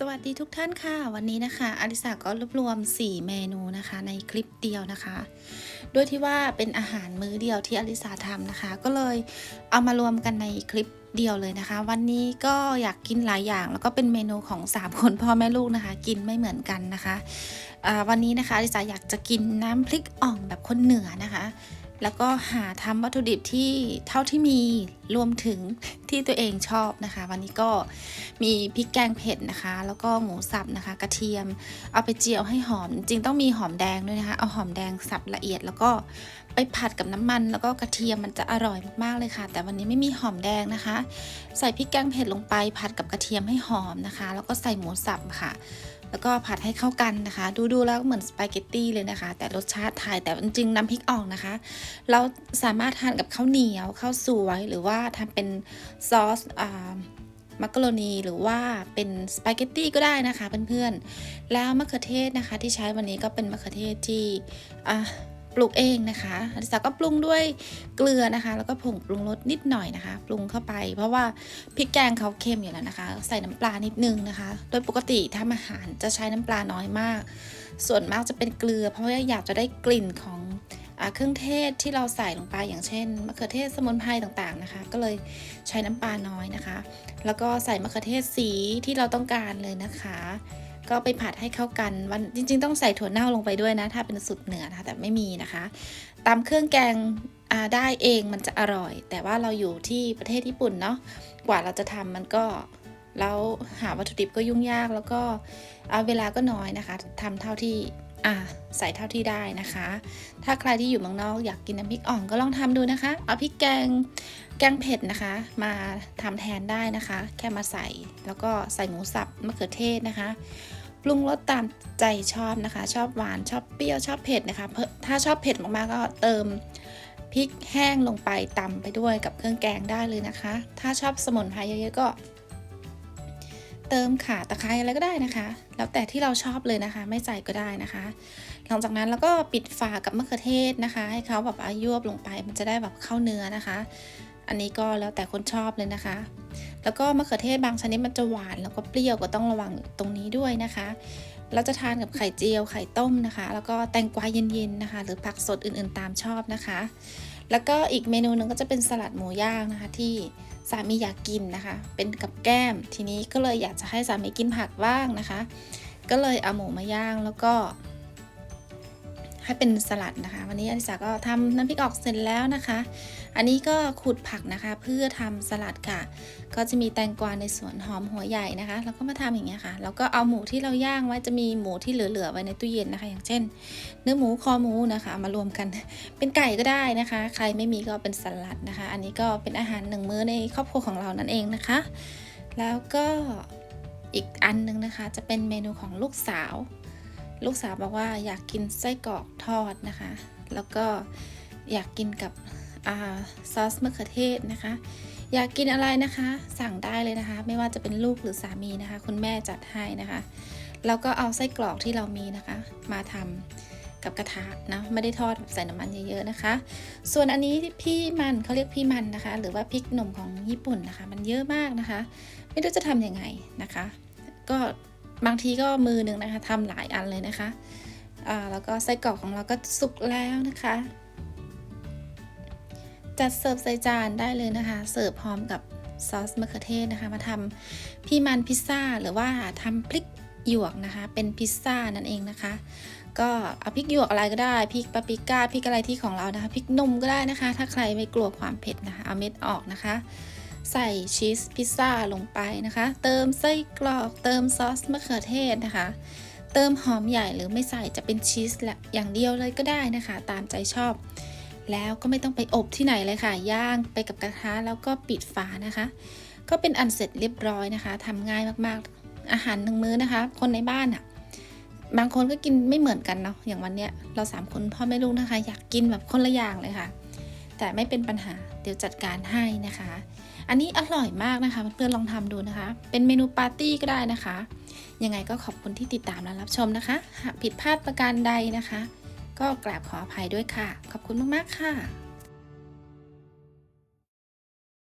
สวัสดีทุกท่านค่ะ วันนี้นะคะอลิสาก็รวบรวม 4 เมนูนะคะ ในคลิปเดียวนะคะด้วยที่ว่าเป็นอาหารมื้อเดียวที่อลิสาทำนะคะ ก็เลยเอามารวมกันในคลิป เดียวเลยนะคะ วันนี้ก็อยากกินหลายอย่าง แล้วก็เป็นเมนูของ3คนพ่อแม่ลูกนะคะ กินไม่เหมือนกันนะคะวันนี้นะคะอลิสาอยากจะกินน้ำพริกอ่องแบบคนเหนือนะคะ แล้วก็หาทำวัตถุดิบที่เท่าที่มีรวมถึงที่ตัวเองชอบนะคะ วันนี้ก็มีพริกแกงเผ็ดนะคะ แล้วก็หมูสับนะคะ กระเทียม เอาไปเจียวให้หอม จริงต้องมีหอมแดงด้วยนะคะ เอาหอมแดงสับละเอียดแล้วก็ ไปผัดกับน้ำมันแล้วก็กระเทียมมันจะอร่อยมากๆเลยค่ะ แต่วันนี้ไม่มีหอมแดงนะคะ ใส่พริกแกงเผ็ดลงไปผัดกับกระเทียมให้หอมนะคะ แล้วก็ใส่หมูสับค่ะ แล้วก็ผัดให้เข้ากันนะคะ ดูๆแล้วเหมือนสปาเกตตี้เลยนะคะ แต่รสชาติไทยแต่จริงๆน้ำพริกอ่องนะคะ เราสามารถทานกับข้าวเหนียวข้าวสวย หรือว่าทำเป็นซอสอ่ามักกะโรนีหรือว่าเป็นสปาเกตตี้ก็ได้นะคะเพื่อนๆ แล้วมะเขือเทศนะคะที่ใช้วันนี้ก็เป็นมะเขือเทศที่อะ ปลูกเองนะคะอลิสาก็ปรุงด้วยเกลือนะคะ แล้วก็ผงปรุงรสนิดหน่อยนะคะ ปรุงเข้าไป เพราะว่าพริกแกงเขาเค็มอยู่แล้วนะคะ ใส่น้ำปลานิดนึงนะคะ โดยปกติทำอาหารจะใช้น้ำปลาน้อยมาก ส่วนมากจะเป็นเกลือ เพราะว่าอยากจะได้กลิ่นของอเครื่องเทศที่เราใส่ลงไปอย่างเช่นมะเขือเทศสมุนไพรต่างๆนะคะ ก็เลยใช้น้ำปลาน้อยนะคะ แล้วก็ใส่มะเขือเทศสีที่เราต้องการเลยนะคะ ก็ไปผัดให้เข้ากันวันจริง ๆ ต้องใส่ถั่วเน่าลงไปด้วยนะ ถ้าเป็นสุดเหนือนะคะแต่ไม่มีนะคะตามเครื่องแกงได้เองมันจะอร่อย แต่ว่าเราอยู่ที่ประเทศญี่ปุ่นเนาะกว่าเราจะทำมันก็แล้วหาวัตถุดิบก็ยุ่งยากแล้วก็เวลาก็น้อยนะคะทำเท่าที่ อ่าใส่เท่าที่ได้นะคะ ถ้าใครที่อยู่เมืองนอกอยากกินน้ำพริกอ่องก็ลองทำดูนะคะ เอาพริกแกงแกงเผ็ดนะคะ มาทำแทนได้นะคะ แค่มาใส่แล้วก็ใส่หมูสับมะเขือเทศนะคะปรุงรสตามใจชอบนะคะ ชอบหวานชอบเปรี้ยวชอบเผ็ดนะคะเพิ่มถ้าชอบเผ็ดมากๆก็เติมพริกแห้งลงไปตำไปด้วยกับเครื่องแกงได้เลยนะคะ ถ้าชอบสมุนไพรเยอะๆก็ เติมข่าตะไคร้อะไรก็ได้นะคะ แล้วแต่ที่เราชอบเลยนะคะ ไม่ใส่ก็ได้นะคะ หลังจากนั้นเราก็ปิดฝากับมะเขือเทศนะคะ ให้เขาแบบอายวบลงไป มันจะได้แบบเข้าเนื้อนะคะ อันนี้ก็แล้วแต่คนชอบเลยนะคะ แล้วก็มะเขือเทศบางชนิดมันจะหวานแล้วก็เปรี้ยวก็ต้องระวังตรงนี้ด้วยนะคะ เราจะทานกับไข่เจียวไข่ต้มนะคะ แล้วก็แตงกวาเย็นๆนะคะ หรือผักสดอื่นๆตามชอบนะคะ แล้วก็อีกเมนูหนึ่งก็จะเป็นสลัดหมูย่างนะคะที่สามีอยากกินนะคะ เป็นกับแก้ม ทีนี้ก็เลยอยากจะให้สามีกินผักบ้างนะคะ ก็เลยเอาหมูมาย่างแล้วก็ ให้เป็นสลัดนะคะ วันนี้อลิสาก็ทำน้ำพริกออกเสร็จแล้วนะคะ อันนี้ก็ขูดผักนะคะ เพื่อทำสลัดค่ะ ก็จะมีแตงกวาในสวนหอมหัวใหญ่นะคะ แล้วก็มาทำอย่างเงี้ยค่ะ แล้วก็เอาหมูที่เราย่างไว้จะมีหมูที่เหลือๆไว้ในตู้เย็นนะคะ อย่างเช่น เนื้อหมูคอหมูนะคะมารวมกัน เป็นไก่ก็ได้นะคะ ใครไม่มีก็เป็นสลัดนะคะ อันนี้ก็เป็นอาหารหนึ่งมื้อในครอบครัวของเรานั่นเองนะคะ แล้วก็อีกอันหนึงนะคะ จะเป็นเมนูของลูกสาว ลูกสาวบอกว่าอยากกินไส้กรอกทอดนะคะ แล้วก็อยากกินกับอซอสมะเขือเทศนะคะ อยากกินอะไรนะคะ สั่งได้เลยนะคะ ไม่ว่าจะเป็นลูกหรือสามีนะคะ คุณแม่จัดให้นะคะแล้วก็เอาไส้กรอกที่เรามีนะคะ มาทำกับกระทะนะไม่ได้ทอดใส่น้ำมันเยอะๆนะคะ ส่วนอันนี้พี่มันเขาเรียกพี่มันนะคะ หรือว่าพริกหนุ่มของญี่ปุ่นนะคะ มันเยอะมากนะคะ ไม่รู้จะทำยังไงนะคะ ก็ บางทีก็มือหนึ่งนะคะทำหลายอันเลยนะคะอ่าแล้วก็ไส้กรอกของเราก็สุกแล้วนะคะ จัดเสิร์ฟใส่จานได้เลยนะคะ เสิร์ฟพร้อมกับซอสมะเขือเทศนะคะ มาทำพี่มันพิซซ่าหรือว่าทำพริกหยวกนะคะ เป็นพิซซ่านั่นเองนะคะ ก็เอาพริกหยวกอะไรก็ได้พริกปาปริก้าพริกอะไรที่ของเรานะคะพริกนุ่มก็ได้นะคะ ถ้าใครไม่กลัวความเผ็ดนะคะเอาเม็ดออกนะคะ ใส่ชีสพิซซ่าลงไปนะคะ เติมไส้กรอกเติมซอสมะเขือเทศนะคะ เติมหอมใหญ่หรือไม่ใส่จะเป็นชีสละอย่างเดียวเลยก็ได้นะคะ ตามใจชอบ แล้วก็ไม่ต้องไปอบที่ไหนเลยค่ะ ย่างไปกับกระทะแล้วก็ปิดฝานะคะ ก็เป็นอันเสร็จเรียบร้อยนะคะทำง่ายมากๆ อาหารหนึ่งมื้อนะคะ คนในบ้านอะบางคนก็กินไม่เหมือนกันเนาะอย่างวันเนี้ยเราสามคนพ่อแม่ลูกนะคะ อยากกินแบบคนละอย่างเลยค่ะ แต่ไม่เป็นปัญหาเดี๋ยวจัดการให้นะคะ อันนี้อร่อยมากนะคะเพื่อนๆลองทำดูนะคะ เป็นเมนูปาร์ตี้ก็ได้นะคะ ยังไงก็ขอบคุณที่ติดตามและรับชมนะคะหากผิดพลาดประการใดนะคะ ก็กราบขออภัยด้วยค่ะ ขอบคุณมากๆค่ะ